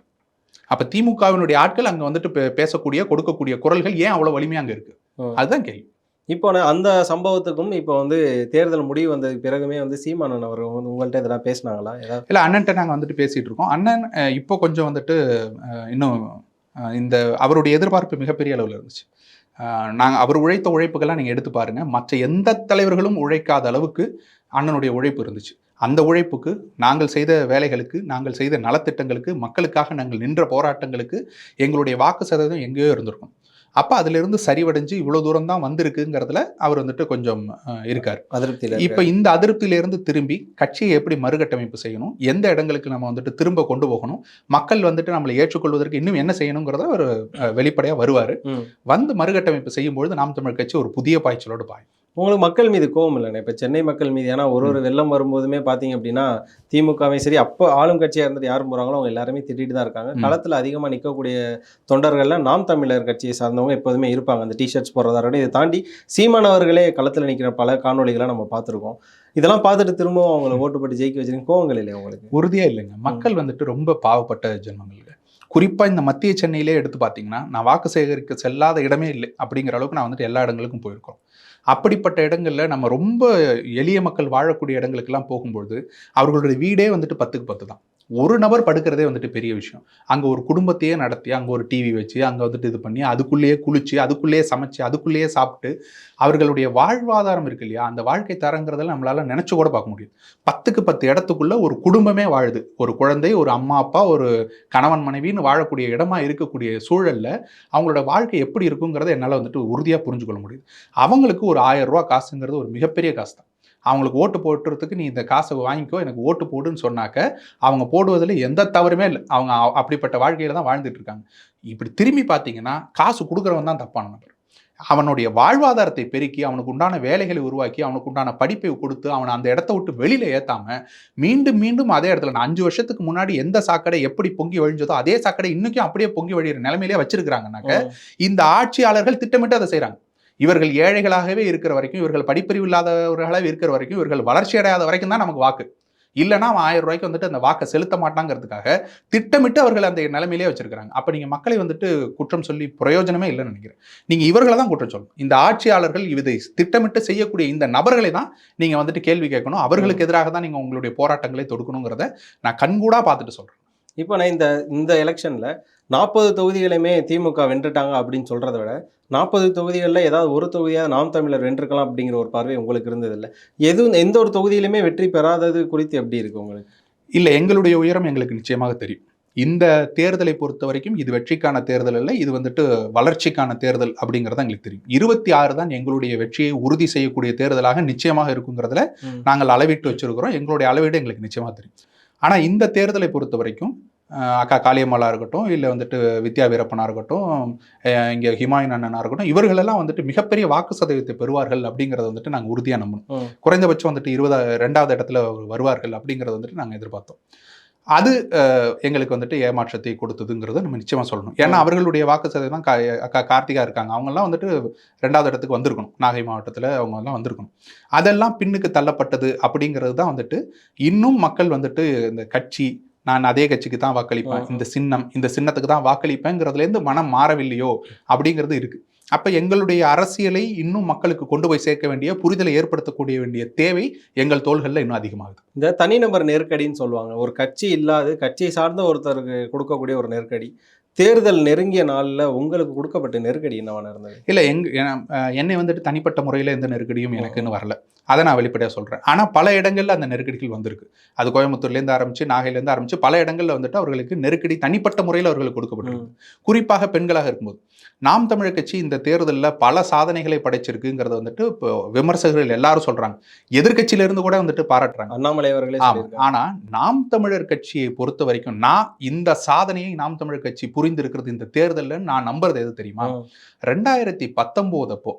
அப்போ திமுகவினுடைய ஆட்கள் அங்கே வந்துட்டு பேசக்கூடிய கொடுக்கக்கூடிய குரல்கள் ஏன் அவ்வளோ வலிமையாக அங்கே இருக்கு? ம். அதுதான் கேள்வி. இப்போ நான் அந்த சம்பவத்துக்கும் இப்போ வந்து தேர்தல் முடிவு வந்ததுக்கு பிறகுமே வந்து சீமானன் அவர் வந்து உங்கள்கிட்ட இதெல்லாம் பேசினாங்களா? ஏதாவது? இல்லை அண்ணன்ட்ட நாங்கள் வந்துட்டு பேசிட்டு இருக்கோம். அண்ணன் இப்போ கொஞ்சம் வந்துட்டு இன்னும் இந்த அவருடைய எதிர்பார்ப்பு மிகப்பெரிய அளவில் இருந்துச்சு. நாங்கள் அவர் உழைத்த உழைப்புகள்லாம் நீங்கள் எடுத்து பாருங்கள் மற்ற எந்த தலைவர்களும் உழைக்காத அளவுக்கு அண்ணனுடைய உழைப்பு இருந்துச்சு. அந்த உழைப்புக்கு நாங்கள் செய்த வேலைகளுக்கு நாங்கள் செய்த நலத்திட்டங்களுக்கு மக்களுக்காக நாங்கள் நின்ற போராட்டங்களுக்கு எங்களுடைய வாக்கு சதவீதம் எங்கேயோ இருந்திருக்கும். அப்போ அதிலிருந்து சரிவடைஞ்சு இவ்வளோ தூரம் தான் வந்திருக்குங்கிறதுல அவர் வந்துட்டு கொஞ்சம் இருக்கார். அதிருப்தியில இப்ப இந்த அதிருப்தியிலிருந்து திரும்பி கட்சியை எப்படி மறுகட்டமைப்பு செய்யணும் எந்த இடங்களுக்கு நம்ம வந்துட்டு திரும்ப கொண்டு போகணும் மக்கள் வந்துட்டு நம்மளை ஏற்றுக்கொள்வதற்கு இன்னும் என்ன செய்யணுங்கிறத அவர் அஹ், வெளிப்படையா வருவாரு. வந்து மறுகட்டமைப்பு செய்யும் பொழுது நாம் தமிழ் கட்சி ஒரு புதிய பாய்ச்சலோடு பாயும். உங்களுக்கு மக்கள் மீது கோவம் இல்லைண்ணே. இப்போ சென்னை மக்கள் மீது ஏன்னா ஒரு ஒரு வெள்ளம் வரும்போதுமே பார்த்தீங்க அப்படின்னா திமுகவே சரி அப்போ ஆளும் கட்சியாக இருந்துட்டு யாரும் போகிறாங்களோ அவங்க எல்லாருமே திட்டிட்டு தான் இருக்காங்க. களத்தில் அதிகமாக நிற்கக்கூடிய தொண்டர்கள்ல நாம் தமிழர் கட்சியை சார்ந்தவங்க எப்போதுமே இருப்பாங்க. அந்த டிஷர்ட்ஸ் போடுறதா இருக்கட்டும் இதை தாண்டி சீமான் அவர்களே களத்தில் நிற்கிற பல காணொளிகளை நம்ம பார்த்துருக்கோம். இதெல்லாம் பார்த்துட்டு திரும்பவும் அவங்கள ஓட்டு போட்டு ஜெயிக்க வச்சிருக்கீங்க. கோவங்கள் இல்லையா உங்களுக்கு? உறுதியா இல்லைங்க. மக்கள் வந்துட்டு ரொம்ப பாவப்பட்ட ஜென்மங்கள் குறிப்பா இந்த மத்திய சென்னையிலே எடுத்து பார்த்தீங்கன்னா நான் வாக்கு சேகரிக்க செல்லாத இடமே இல்லை அப்படிங்கிற அளவுக்கு நான் வந்துட்டு எல்லா இடங்களுக்கும் போயிருக்கோம். அப்படிப்பட்ட இடங்களில் நம்ம ரொம்ப எளிய மக்கள் வாழக்கூடிய இடங்களுக்கெல்லாம் போகும்பொழுது அவர்களுடைய வீடே வந்துட்டு பத்துக்கு பத்து தான். ஒரு நபர் படுக்கிறதே வந்துட்டு பெரிய விஷயம். அங்கே ஒரு குடும்பத்தையே நடத்தி அங்கே ஒரு டிவி வச்சு அங்கே வந்துட்டு இது பண்ணி அதுக்குள்ளேயே குளிச்சு அதுக்குள்ளேயே சமைச்சு அதுக்குள்ளேயே சாப்பிட்டு அவர்களுடைய வாழ்வாதாரம் இருக்கு இல்லையா? அந்த வாழ்க்கை தரங்கிறதெல்லாம் நம்மளால நினைச்சு கூட பார்க்க முடியும். பத்துக்கு பத்து இடத்துக்குள்ள ஒரு குடும்பமே வாழுது. ஒரு குழந்தை ஒரு அம்மா அப்பா ஒரு கணவன் மனைவின்னு வாழக்கூடிய இடமா இருக்கக்கூடிய சூழல்ல அவங்களோட வாழ்க்கை எப்படி இருக்குங்கிறத என்னால் வந்துட்டு உறுதியாக புரிஞ்சுக்கொள்ள முடியுது. அவங்களுக்கு ஒரு ஆயிரம் ரூபா காசுங்கிறது ஒரு மிகப்பெரிய காசு தான் அவங்களுக்கு ஓட்டு போட்டுறதுக்கு நீ இந்த காசை வாங்கிக்கோ எனக்கு ஓட்டு போடுன்னு சொன்னாக்க அவங்க போடுவதில் எந்த தவறுமே இல்லை. அவங்க அப்படிப்பட்ட வாழ்க்கையில தான் வாழ்ந்துட்டு இருக்காங்க. இப்படி திரும்பி பார்த்தீங்கன்னா காசு கொடுக்குறவன் தான் தப்பான நபர். அவனுடைய வாழ்வாதாரத்தை பெருக்கி அவனுக்கு உண்டான வேலைகளை உருவாக்கி அவனுக்கு உண்டான படிப்பை கொடுத்து அவனை அந்த இடத்த விட்டு வெளியில ஏத்தாம மீண்டும் மீண்டும் அதே இடத்துல நான் அஞ்சு வருஷத்துக்கு முன்னாடி எந்த சாக்கடை எப்படி பொங்கி வழிஞ்சதோ அதே சாக்கடை இன்னைக்கும் அப்படியே பொங்கி வழியிற நிலைமையிலே வச்சிருக்கிறாங்கன்னாக்க இந்த ஆட்சியாளர்கள் திட்டமிட்டு அதை செய்றாங்க. இவர்கள் ஏழைகளாகவே இருக்கிற வரைக்கும் இவர்கள் படிப்பறிவு இல்லாதவர்களாக இருக்கிற வரைக்கும் இவர்கள் வளர்ச்சி அடையாத வரைக்கும் தான் நமக்கு வாக்கு. இல்லைனா அவன் ஆயிரம் ரூபாய்க்கு வந்துட்டு அந்த வாக்கை செலுத்த மாட்டாங்கிறதுக்காக திட்டமிட்டு அவர்கள் அந்த நிலைமையிலே வச்சிருக்காங்க அப்போ நீங்கள் மக்களை வந்துட்டு குற்றம் சொல்லி பிரயோஜனமே இல்லைன்னு நினைக்கிறேன். நீங்கள் இவர்களை தான் குற்றம் சொல்லணும். இந்த ஆட்சியாளர்கள் இதை திட்டமிட்டு செய்யக்கூடிய இந்த நபர்களை தான் நீங்கள் வந்துட்டு கேள்வி கேட்கணும். அவர்களுக்கு எதிராக தான் நீங்கள் உங்களுடைய போராட்டங்களை தொடுக்கணுங்கிறத நான் கண்கூடாக பார்த்துட்டு சொல்கிறேன் இப்போ நான் இந்த இந்த எலெக்ஷனில் நாற்பது தொகுதிகளையுமே திமுக வென்றுட்டாங்க அப்படின்னு சொல்றதை விட நாற்பது தொகுதிகளில் ஏதாவது ஒரு தொகுதியாக நாம் தமிழர் வென்றிருக்கலாம் அப்படிங்கிற ஒரு பார்வை உங்களுக்கு இருந்தது இல்லை எதுவும் எந்த ஒரு தொகுதியிலுமே வெற்றி பெறாதது குறித்து எப்படி இருக்கு உங்களுக்கு? இல்ல எங்களுடைய உயரம் எங்களுக்கு நிச்சயமாக தெரியும். இந்த தேர்தலை பொறுத்த வரைக்கும் இது வெற்றிக்கான தேர்தல் இல்லை இது வந்துட்டு வளர்ச்சிக்கான தேர்தல் அப்படிங்கிறது எங்களுக்கு தெரியும். இருபத்தி ஆறு தான் எங்களுடைய வெற்றியை உறுதி செய்யக்கூடிய தேர்தலாக நிச்சயமாக இருக்குங்கிறதுல நாங்கள் அளவிட்டு வச்சிருக்கிறோம். எங்களுடைய அளவீடு எங்களுக்கு நிச்சயமாக தெரியும். ஆனா இந்த தேர்தலை பொறுத்த வரைக்கும் அக்கா காளியம்மாளா இருக்கட்டும் இல்லை வந்துட்டு வித்யா வீரப்பனா இருக்கட்டும் இங்க ஹிமாயின் அண்ணனா இருக்கட்டும் இவர்களெல்லாம் வந்துட்டு மிகப்பெரிய வாக்கு சதவீதத்தை பெறுவார்கள் அப்படிங்கிறத வந்துட்டு நாங்கள் உறுதியாக நம்பணும். குறைந்தபட்சம் வந்துட்டு இருபதா ரெண்டாவது இடத்துல வருவார்கள் அப்படிங்கிறத வந்துட்டு நாங்கள் எதிர்பார்த்தோம். அது எங்களுக்கு வந்துட்டு ஏமாற்றத்தை கொடுத்ததுங்கிறத நம்ம நிச்சயமா சொல்லணும். ஏன்னா. அவர்களுடைய வாக்கு சதவீதம் கா அக்கா கார்த்திகா இருக்காங்க. அவங்கெல்லாம் வந்துட்டு ரெண்டாவது இடத்துக்கு வந்திருக்கணும். நாகை மாவட்டத்தில் அவங்க எல்லாம் வந்திருக்கணும். அதெல்லாம் பின்னுக்கு தள்ளப்பட்டது அப்படிங்கிறது தான் வந்துட்டு இன்னும் மக்கள் வந்துட்டு இந்த கட்சி நான் அதே கட்சிக்கு தான் வாக்களிப்பேன். இந்த சின்னம் இந்த சின்னத்துக்கு தான் வாக்களிப்பேங்கிறதுலேருந்து மனம் மாறவில்லையோ அப்படிங்கிறது இருக்கு. அப்ப எங்களுடைய அரசியலை இன்னும் மக்களுக்கு கொண்டு போய் சேர்க்க வேண்டிய புரிதலை ஏற்படுத்தக்கூடிய வேண்டிய தேவை எங்கள் தோள்களில் இன்னும் அதிகமாகுது. இந்த தனிநபர் நெருக்கடின்னு சொல்லுவாங்க. ஒரு கட்சி இல்லாது கட்சியை சார்ந்த ஒருத்தருக்கு கொடுக்கக்கூடிய ஒரு நெருக்கடி. தேர்தல் நெருங்கிய நாளில் உங்களுக்கு கொடுக்கப்பட்ட நெருக்கடி என்னவான இருந்தது இல்ல அஹ் என்னை வந்துட்டு தனிப்பட்ட முறையில் எந்த நெருக்கடியும் எனக்குன்னு வரல. அதை நான் வெளிப்படையாக சொல்றேன். ஆனா பல இடங்கள்ல அந்த நெருக்கடிகள் வந்திருக்கு. அது கோயம்புத்தூர்லேருந்து ஆரம்பிச்சு நாகையிலேருந்து ஆரம்பிச்சு பல இடங்கள்ல வந்துட்டு அவர்களுக்கு நெருக்கடி தனிப்பட்ட முறையில் அவர்களுக்கு கொடுக்கப்பட்டிருக்கு. குறிப்பாக பெண்களாக இருக்கும்போது. நாம் தமிழர் கட்சி இந்த தேர்தலில் பல சாதனைகளை படைச்சிருக்குங்கிறத வந்துட்டு இப்போ விமர்சகர்கள் எல்லாரும் சொல்றாங்க. எதிர்க்கட்சியில இருந்து கூட வந்துட்டு பாராட்டுறாங்க. அண்ணாமலை அவர்களே ஆமா. சொல்லியிருக்காங்க. ஆனா நாம் தமிழர் கட்சியை பொறுத்த வரைக்கும் நான் இந்த சாதனையை நாம் தமிழர் கட்சி புரிந்திருக்கிறது இந்த தேர்தலில் நான் நம்புறது எது தெரியுமா. ரெண்டாயிரத்தி பத்தொம்போது அப்போ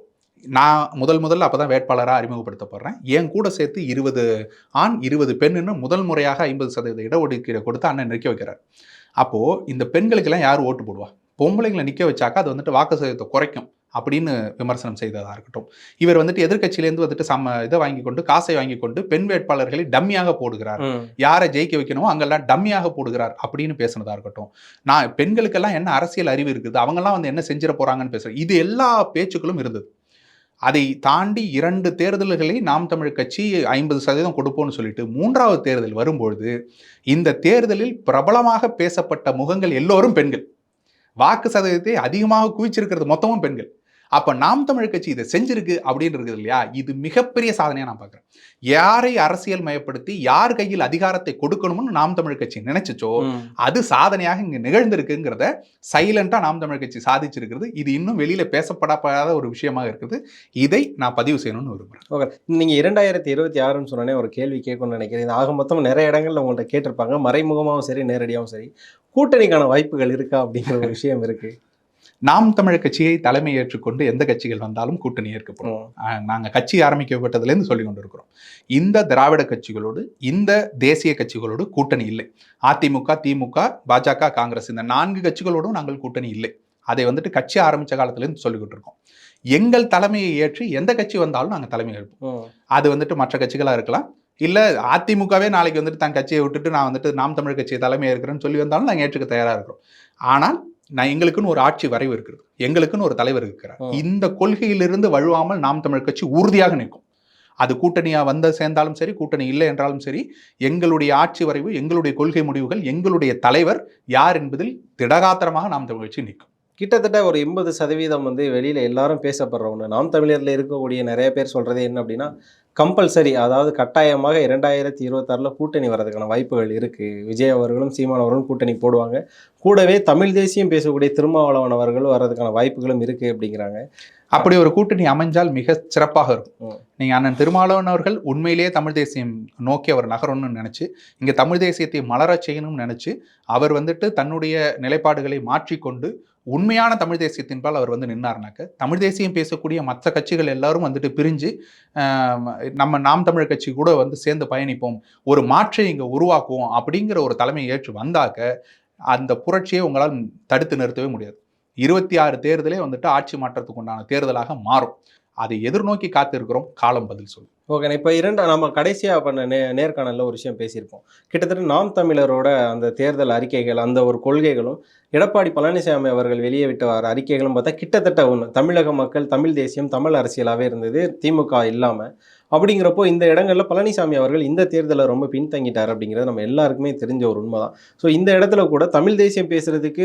நான் முதல் முதல்ல அப்பதான் வேட்பாளராக அறிமுகப்படுத்தப்படுறேன். என் கூட சேர்த்து இருபது ஆண் இருபது பெண்ணுன்னு முதல் முறையாக ஐம்பது சதவீத இடஒதுக்கீடு கொடுத்து அண்ணன் நிற்க வைக்கிறார். அப்போ இந்த பெண்களுக்கெல்லாம் யார் ஓட்டு போடுவா? பொம்பளைங்களை நிற்க வச்சாக்கா அது வந்துட்டு வாக்கு சதவீதத்தை குறைக்கும் அப்படின்னு விமர்சனம் செய்ததா இருக்கட்டும். இவர் வந்துட்டு எதிர்க்கட்சியிலேருந்து வந்துட்டு சம இதை வாங்கி கொண்டு காசை வாங்கி கொண்டு பெண் வேட்பாளர்களை டம்மியாக போடுகிறார். யாரை ஜெயிக்க வைக்கணுமோ அங்கெல்லாம் டம்மியாக போடுகிறார் அப்படின்னு பேசுனதா இருக்கட்டும். நான் பெண்களுக்கெல்லாம் என்ன அரசியல் அறிவு இருக்குது? அவங்கெல்லாம் வந்து என்ன செஞ்சிட போறாங்கன்னு பேசுறேன். இது எல்லா பேச்சுக்களும் இருந்தது. அதை தாண்டி இரண்டு தேர்தல்களை நாம் தமிழ் கட்சி ஐம்பது சதவீதம் கொடுப்போம்னு சொல்லிட்டு மூன்றாவது தேர்தல் வரும்பொழுது இந்த தேர்தலில் பிரபலமாக பேசப்பட்ட முகங்கள் எல்லோரும் பெண்கள். வாக்கு சதவீதத்தை அதிகமாக குவிச்சிருக்கிறது மொத்தமும் பெண்கள். அப்ப நாம் தமிழ் கட்சி இதை செஞ்சிருக்கு அப்படின்னு இருக்குது இல்லையா? இது மிகப்பெரிய சாதனையா நான் பார்க்கிறேன். யாரை அரசியல் மயப்படுத்தி யார் கையில் அதிகாரத்தை கொடுக்கணும்னு நாம் தமிழ் கட்சி நினைச்சுச்சோ. அது சாதனையாக இங்க நிகழ்ந்திருக்குங்கிறத சைலண்டா நாம் தமிழ் கட்சி சாதிச்சிருக்கிறது. இது இன்னும் வெளியில பேசப்படாத ஒரு விஷயமாக இருக்குது. இதை நான் பதிவு செய்யணும்னு விரும்புறேன். ஓகே. நீங்க இரண்டாயிரத்தி இருபத்தி ஆறுன்னு சொன்னோன்னே ஒரு கேள்வி கேட்கணும்னு நினைக்கிறேன். இது ஆக மொத்தம் நிறைய இடங்கள்ல உங்கள்ட்ட கேட்டிருப்பாங்க. மறைமுகமாகவும் சரி நேரடியாகவும் சரி. கூட்டணிக்கான வாய்ப்புகள் இருக்கா அப்படிங்கிற ஒரு விஷயம் இருக்கு. நாம் தமிழ் கட்சியை தலைமை ஏற்றுக்கொண்டு எந்த கட்சிகள் வந்தாலும் கூட்டணி ஏற்கப்படும். ம். ஆஹ் நாங்க கட்சி ஆரம்பிக்கப்பட்டதுலேருந்து சொல்லி கொண்டிருக்கிறோம். இந்த திராவிட கட்சிகளோடு இந்த தேசிய கட்சிகளோடு கூட்டணி இல்லை. அதிமுக திமுக பாஜக காங்கிரஸ் இந்த நான்கு கட்சிகளோடும் நாங்கள் கூட்டணி இல்லை. அதை வந்துட்டு கட்சி ஆரம்பிச்ச காலத்துலேருந்து சொல்லிக்கிட்டு இருக்கோம் எங்கள் தலைமையை ஏற்று எந்த கட்சி வந்தாலும் நாங்கள் தலைமை ஏற்போம். அது வந்துட்டு மற்ற கட்சிகளாக இருக்கலாம். இல்லை அதிமுகவே நாளைக்கு வந்துட்டு தன் கட்சியை விட்டுட்டு நான் வந்துட்டு நாம் தமிழ் கட்சியை தலைமை ஏற்கிறேன்னு சொல்லி வந்தாலும் நாங்கள் ஏற்றுக்க தயாராக இருக்கிறோம். ஆனால் நான் எங்களுக்குன்னு ஒரு ஆட்சி வரைவு இருக்கிறது எங்களுக்குன்னு ஒரு தலைவர் இருக்கிறார். இந்த கொள்கையிலிருந்து வழுவாமல் நாம் தமிழ் கட்சி உறுதியாக நிற்கும். அது கூட்டணியா வந்த சேர்ந்தாலும் சரி கூட்டணி இல்லை என்றாலும் சரி எங்களுடைய ஆட்சி வரைவு எங்களுடைய கொள்கை முடிவுகள் எங்களுடைய தலைவர் யார் என்பதில் திடகாத்திரமாக நாம் தமிழ் கட்சி நிற்கும். கிட்டத்தட்ட ஒரு எண்பது சதவீதம் வந்து வெளியில் எல்லாரும் பேசப்படுற ஒன்று நாம் தமிழரில் இருக்கக்கூடிய நிறைய பேர் சொல்கிறது என்ன அப்படின்னா கம்பல்சரி அதாவது கட்டாயமாக இரண்டாயிரத்தி இருபத்தாறில் கூட்டணி வர்றதுக்கான வாய்ப்புகள் இருக்குது விஜய் அவர்களும் சீமான் அவர்களும் கூட்டணி போடுவாங்க. கூடவே தமிழ் தேசியம் பேசக்கூடிய திருமாவளவன் அவர்களும் வர்றதுக்கான வாய்ப்புகளும் இருக்குது அப்படிங்கிறாங்க. அப்படி ஒரு கூட்டணி அமைஞ்சால் மிக சிறப்பாக இருக்கும் ம். நீங்க அண்ணன் திருமாவளவன் அவர்கள் உண்மையிலேயே தமிழ் தேசியம் நோக்கி அவர் நகரணும்னு நினைச்சு இங்க தமிழ் தேசியத்தை மலரச் செய்யணும்னு நினைச்சு அவர் வந்துட்டு தன்னுடைய நிலைப்பாடுகளை மாற்றிக்கொண்டு உண்மையான தமிழ் தேசியத்தின்பால் அவர் வந்து நின்னார்னாக்க தமிழ் தேசியம் பேசக்கூடிய மற்ற கட்சிகள் எல்லாரும் வந்துட்டு பிரிஞ்சு நம்ம நாம் தமிழ் கட்சி கூட வந்து சேர்ந்து பயணிப்போம் ஒரு மாற்றை இங்க உருவாக்குவோம் அப்படிங்கிற ஒரு தலைமையை ஏற்று வந்தாக்க அந்த புரட்சியை உங்களால் தடுத்து நிறுத்தவே முடியாது இருபத்தி ஆறு தேர்தலே வந்துட்டு ஆட்சி மாற்றத்துக்கு உண்டான தேர்தலாக மாறும். அதை எதிர்நோக்கி காத்திருக்கிறோம். காலம் பதில் சொல்லும் ஓகே இப்போ இரண்டு நம்ம கடைசியாக பண்ண நே நேர்காணலில் ஒரு விஷயம் பேசியிருப்போம். கிட்டத்தட்ட நாம் தமிழரோட அந்த தேர்தல் அறிக்கைகள் அந்த ஒரு கொள்கைகளும் எடப்பாடி பழனிசாமி அவர்கள் வெளியே விட்டு வர அறிக்கைகளும் பார்த்தா கிட்டத்தட்ட ஒன்று தமிழக மக்கள் தமிழ் தேசியம் தமிழ் அரசியலாகவே இருந்தது. திமுக இல்லாமல் அப்படிங்கிறப்போ இந்த இடங்கள்ல பழனிசாமி அவர்கள் இந்த தேர்தலில் ரொம்ப பின்தங்கிட்டார் அப்படிங்கிறது நம்ம எல்லாருக்குமே தெரிஞ்ச ஒரு உண்மை தான் ஸோ இந்த இடத்துல கூட தமிழ் தேசியம் பேசுறதுக்கு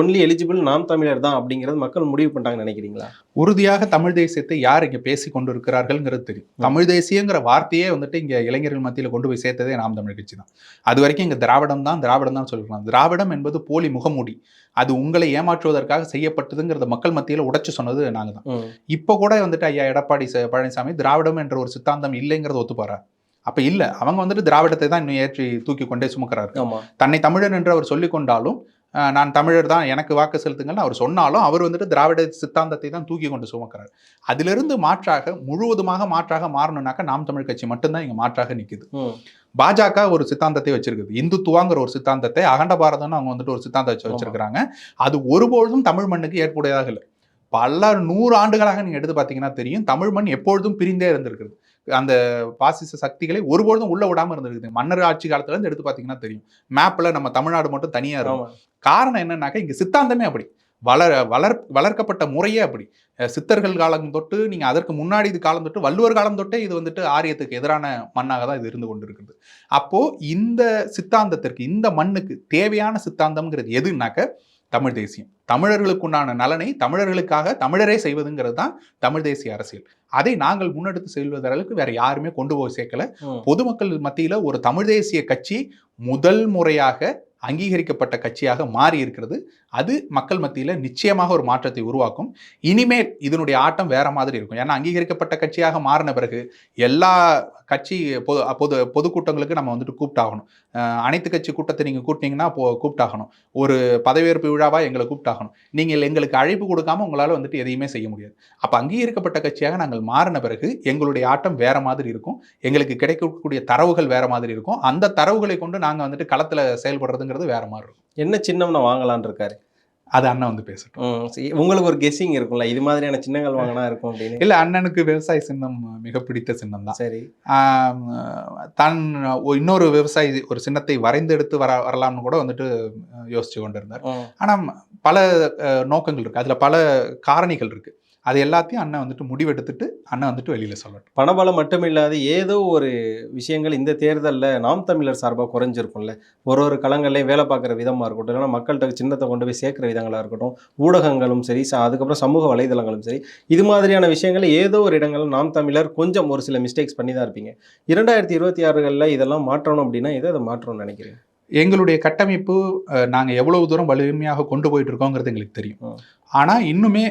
ஒன்லி எலிஜிபிள் நாம் தமிழர் தான் அப்படிங்கிறது மக்கள் முடிவு பண்ணிட்டாங்கன்னு நினைக்கிறீங்களா? உறுதியாக தமிழ் தேசியத்தை யார் இங்க பேசி கொண்டு இருக்கிறார்கள்ங்கிறது தெரியும் தமிழ் தேசியங்கிற வார்த்தையே வந்துட்டு இங்க இளைஞர்கள் மத்தியில கொண்டு போய் சேர்த்ததே நாம் தமிழ் கட்சி தான். அது வரைக்கும் இங்க திராவிடம் தான் திராவிடம் தான் சொல்லிருக்கலாம் திராவிடம் என்பது போலி முகமூடி. அது உங்களை ஏமாற்றுவதற்காக செய்யப்பட்டதுங்கிறத மக்கள் மத்தியில உடைச்சு சொன்னது நாங்க தான். இப்போ கூட வந்துட்டு ஐயா எடப்பாடி பழனிசாமி திராவிடம் என்ற ஒரு சித்தாந்தம் இல்லைங்கிறத ஒத்துப்பாரா அப்ப இல்ல அவங்க வந்துட்டு திராவிடத்தை தான் இன்னும் ஏற்றி தூக்கி கொண்டே சுமக்கிறாரு. தன்னை தமிழன் என்று அவர் சொல்லிக் கொண்டாலும் நான் தமிழர் தான் எனக்கு வாக்கு செலுத்துங்கன்னு அவர் சொன்னாலும் அவர் வந்துட்டு திராவிட சித்தாந்தத்தை தான் தூக்கி கொண்டு சுமக்கிறார். அதிலிருந்து மாற்றாக முழுவதுமாக மாற்றாக மாறணும்னாக்க நாம் தமிழ் கட்சி மட்டும்தான் இங்க மாற்றாக நிக்குது. ம். பாஜக ஒரு சித்தாந்தத்தை வச்சிருக்குது. இந்துத்துவாங்கிற ஒரு சித்தாந்தத்தை அகண்ட பாரதம்னு அவங்க வந்துட்டு ஒரு சித்தாந்தம் வச்சு. வச்சிருக்கிறாங்க. அது ஒருபொழுதும் தமிழ் மண்ணுக்கு ஏற்புடையதாக இல்லை. பல நூறு ஆண்டுகளாக நீங்க எடுத்து பார்த்தீங்கன்னா தெரியும் தமிழ் மண் எப்பொழுதும் பிரிந்தே இருந்திருக்குது. அந்த பாசிச சக்திகளை ஒருபொழுதும் உள்ள விடாம இருந்திருக்குது. மன்னர் ஆட்சி காலத்துல இருந்து எடுத்து பார்த்தீங்கன்னா தெரியும். மேப்ல நம்ம தமிழ்நாடு மட்டும் தனியா இருக்கும். காரணம் என்னன்னாக்கா இங்க சித்தாந்தமே அப்படி. வளர வளர் வளர்க்கப்பட்ட முறையே அப்படி. சித்தர்கள் காலம் தொட்டு நீங்க அதற்கு முன்னாடி இது காலம் தொட்டு வள்ளுவர் காலம் தொட்டே இது வந்துட்டு ஆரியத்துக்கு எதிரான மண்ணாக தான் இது இருந்து கொண்டிருக்குது. அப்போ இந்த சித்தாந்தத்திற்கு இந்த மண்ணுக்கு தேவையான சித்தாந்தம்ங்கிறது எதுனாக்க தமிழ் தேசியம். தமிழர்களுக்குண்டான நலனை தமிழர்களுக்காக தமிழரே செய்வதுங்கிறது தான் தமிழ் தேசிய அரசியல். அதை நாங்கள் முன்னெடுத்து செல்வதற்கு வேற யாருமே கொண்டு போய் சேர்க்கல. பொதுமக்கள் மத்தியில ஒரு தமிழ் தேசிய கட்சி முதல் முறையாக அங்கீகரிக்கப்பட்ட கட்சியாக மாறி இருக்கிறது அது மக்கள் மத்தியில் நிச்சயமாக ஒரு மாற்றத்தை உருவாக்கும். இனிமேல் இதனுடைய ஆட்டம் வேற மாதிரி இருக்கும். ஏன்னா அங்கீகரிக்கப்பட்ட கட்சியாக மாறின பிறகு எல்லா கட்சி பொது பொது பொதுக்கூட்டங்களுக்கு நம்ம வந்துட்டு கூப்பிட்டாகணும். அனைத்து கட்சி கூட்டத்தை நீங்கள் கூப்பிட்டீங்கன்னா போ கூப்பிட்டாகணும். ஒரு பதவியேற்பு விழாவாக எங்களை கூப்பிட்டாகணும். நீங்கள் எங்களுக்கு அழைப்பு கொடுக்காம உங்களால் வந்துட்டு எதையுமே செய்ய முடியாது. அப்போ அங்கீகரிக்கப்பட்ட கட்சியாக நாங்கள் மாறின பிறகு எங்களுடைய ஆட்டம் வேற மாதிரி இருக்கும். எங்களுக்கு கிடைக்கக்கூடிய தரவுகள் வேற மாதிரி இருக்கும். அந்த தரவுகளை கொண்டு நாங்கள் வந்துட்டு களத்தில் செயல்படுறதுங்கிறது வேற மாதிரி இருக்கும். என்ன சின்னம்னா வாங்கலான் இருக்காரு. அது அண்ணன் வந்து பேசட்டும். உங்களுக்கு ஒரு கெஸ்ஸிங் இருக்கும்ல இது மாதிரியான சின்னங்கள் வாங்கினா இருக்கும் அப்படின்னு. இல்லை அண்ணனுக்கு விவசாய சின்னம் மிக பிடித்த சின்னம் தான். சரி. தான் இன்னொரு விவசாயி ஒரு சின்னத்தை வரைந்தெடுத்து வர வரலாம்னு கூட வந்துட்டு யோசிச்சு கொண்டிருந்தார். ஆனால் பல நோக்கங்கள் இருக்கு. அதில் பல காரணிகள் இருக்கு. அது எல்லாத்தையும் அண்ணன் வந்துட்டு முடிவெடுத்துட்டு அண்ணன் வந்துட்டு வெளியில் சொல்லட்டும். பணபலம் மட்டும் இல்லாத ஏதோ ஒரு விஷயங்கள் இந்த தேர்தலில் நாம் தமிழர் சார்பாக குறைஞ்சிருக்கும்ல. ஒரு ஒரு களங்கள்லையும் வேலை பார்க்குற விதமாக இருக்கட்டும் இல்லைன்னா மக்கள்கிட்ட சின்னத்தை கொண்டு போய் சேர்க்குற விதங்களாக இருக்கட்டும் ஊடகங்களும் சரி அதுக்கப்புறம் சமூக வலைதளங்களும் சரி இது மாதிரியான விஷயங்கள் ஏதோ ஒரு இடங்களில் நாம் தமிழர் கொஞ்சம் ஒரு சில மிஸ்டேக்ஸ் பண்ணி தான் இருப்பீங்க. இரண்டாயிரத்தி இருபத்தி ஆறுகளில் இதெல்லாம் மாற்றணும் அப்படின்னா எதை அதை மாற்றணும்னு நினைக்கிறீங்க? எங்களுடைய கட்டமைப்பு அஹ், நாங்க எவ்வளவு தூரம் வலிமையாக கொண்டு போயிட்டு இருக்கோங்கிறது எங்களுக்கு தெரியும். ம். ஆனா இன்னுமே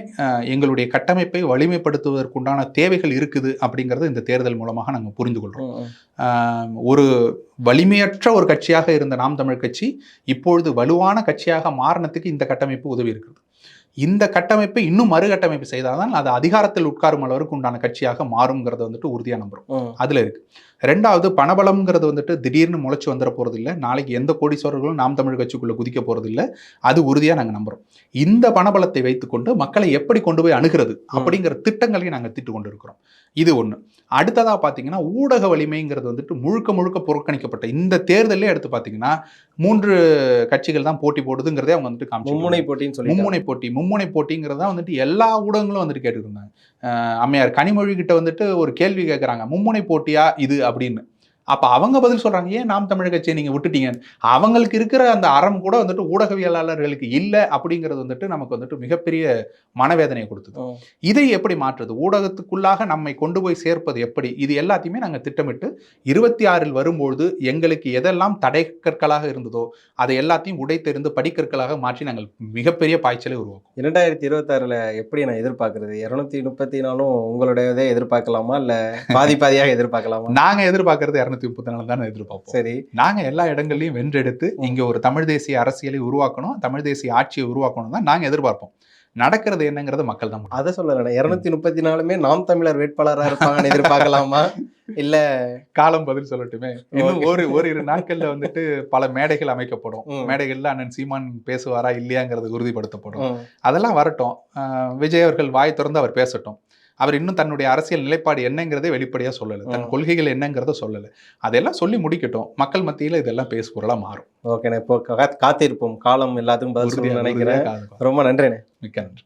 எங்களுடைய கட்டமைப்பை வலிமைப்படுத்துவதற்குண்டான தேவைகள் இருக்குது அப்படிங்கறது இந்த தேர்தல் மூலமாக நாங்க புரிந்து கொள்றோம் ம், ம். ஆஹ் ஒரு வலிமையற்ற ஒரு கட்சியாக இருந்த நாம் தமிழ் கட்சி இப்பொழுது வலுவான கட்சியாக மாறினத்துக்கு இந்த கட்டமைப்பு உதவி இருக்குது. இந்த கட்டமைப்பை இன்னும் மறுகட்டமைப்பு செய்தால்தான் அது அதிகாரத்தில் உட்காரும் அளவுக்கு உண்டான கட்சியாக மாறுங்கிறத வந்துட்டு உறுதியா நம்புறோம். ம், அதுல இருக்கு. ரெண்டாவது பணபலம்ங்கிறது வந்துட்டு திடீர்னு முளைச்சு வந்துட போறது இல்ல நாளைக்கு எந்த கோடீஸ்வரர்களும் நாம் தமிழ் கட்சிக்குள்ள குதிக்க போறது இல்ல அது உறுதியா நாங்க நம்புறோம். இந்த பணபலத்தை வைத்துக்கொண்டு மக்களை எப்படி கொண்டு போய் அணுகிறது அப்படிங்கிற திட்டங்களையும் நாங்க திட்டு கொண்டு இருக்கிறோம் இது ஒண்ணு. அடுத்ததா பாத்தீங்கன்னா ஊடக வலிமைங்கிறது வந்துட்டு முழுக்க முழுக்க புறக்கணிக்கப்பட்ட இந்த தேர்தலே எடுத்து பாத்தீங்கன்னா மூன்று கட்சிகள் தான் போட்டி போடுதுங்கிறதே அவங்க வந்துட்டு காமிச்சு மும்முனை போட்டின்னு சொல்லி மும்முனை போட்டி மும்முனை போட்டிங்கிறதா வந்துட்டு எல்லா ஊடகங்களும் வந்துட்டு அஹ் அம்மையார் கனிமொழி கிட்ட வந்துட்டு ஒரு கேள்வி கேட்குறாங்க மும்முனை போட்டியா இது அப்படின்னு. அப்ப அவங்க பதில் சொல்றாங்க ஏன் நாம் தமிழர் கட்சியை நீங்க விட்டுட்டீங்க அவங்களுக்கு இருக்கிற அந்த அறம் கூட வந்துட்டு ஊடகவியலாளர்களுக்கு இல்லை அப்படிங்கிறது வந்துட்டு நமக்கு வந்துட்டு மிகப்பெரிய மனவேதனையை கொடுத்தது. இதை எப்படி மாற்றுறது? ஊடகத்துக்குள்ளாக நம்மை கொண்டு போய் சேர்ப்பது எப்படி? இது எல்லாத்தையுமே நாங்கள் திட்டமிட்டு இருபத்தி ஆறில் வரும்பொழுது எங்களுக்கு எதெல்லாம் தடைக்கற்களாக இருந்ததோ அதை எல்லாத்தையும் உடைத்தெறிந்து படிக்கற்களாக மாற்றி நாங்கள் மிகப்பெரிய பாய்ச்சலை உருவாக்கும் இரண்டாயிரத்தி இருபத்தாறுல எப்படி நான் எதிர்பார்க்கறது? இருநூத்தி முப்பத்தி நாலும் உங்களுடையதே எதிர்பார்க்கலாமா? இல்ல பாதி பாதியாக எதிர்பார்க்கலாமா? நாங்க எதிர்பார்க்கறது இருநூத்தி முப்பத்தி நாலு தானே எதிர்பார்ப்போம். சரி. நாங்க எல்லா இடங்கள்லையும் வென்றெடுத்து இங்க ஒரு தமிழ் தேசிய அரசியலை உருவாக்கணும் தமிழ் தேசிய ஆட்சியை உருவாக்கணும் தான் நாங்க எதிர்பார்ப்போம். நடக்கிறது என்னங்கிறது மக்கள் தான். அதை சொல்லல இருநூத்தி முப்பத்தி நாலுமே நாம் தமிழர் வேட்பாளரா இருப்பாங்கன்னு எதிர்பார்க்கலாமா? இல்ல. காலம் பதில் சொல்லட்டுமே. இன்னும் ஒரு ஓரிரு நாட்கள்ல வந்துட்டு பல மேடைகள் அமைக்கப்படும். மேடைகள்ல அண்ணன் சீமான் பேசுவாரா இல்லையாங்கிறது உறுதிப்படுத்தப்படும். அதெல்லாம் வரட்டும். விஜய் அவர்கள் வாய் திறந்து அவர் பேசட்டும். அவர் இன்னும் தன்னுடைய அரசியல் நிலைப்பாடு என்னங்கிறதே வெளிப்படையா சொல்லல. தன். கொள்கைகள் என்னங்கிறத சொல்லல. அதெல்லாம் சொல்லி முடிக்கட்டும். மக்கள் மத்தியில இதெல்லாம் பேசுபொருளா மாறும். ஓகேண்ணே இப்போ காத்திருப்போம். காலம் எல்லாத்துக்கும் பதில் நினைக்கிறேன். ரொம்ப நன்றிண்ணே. மிக்க நன்றி.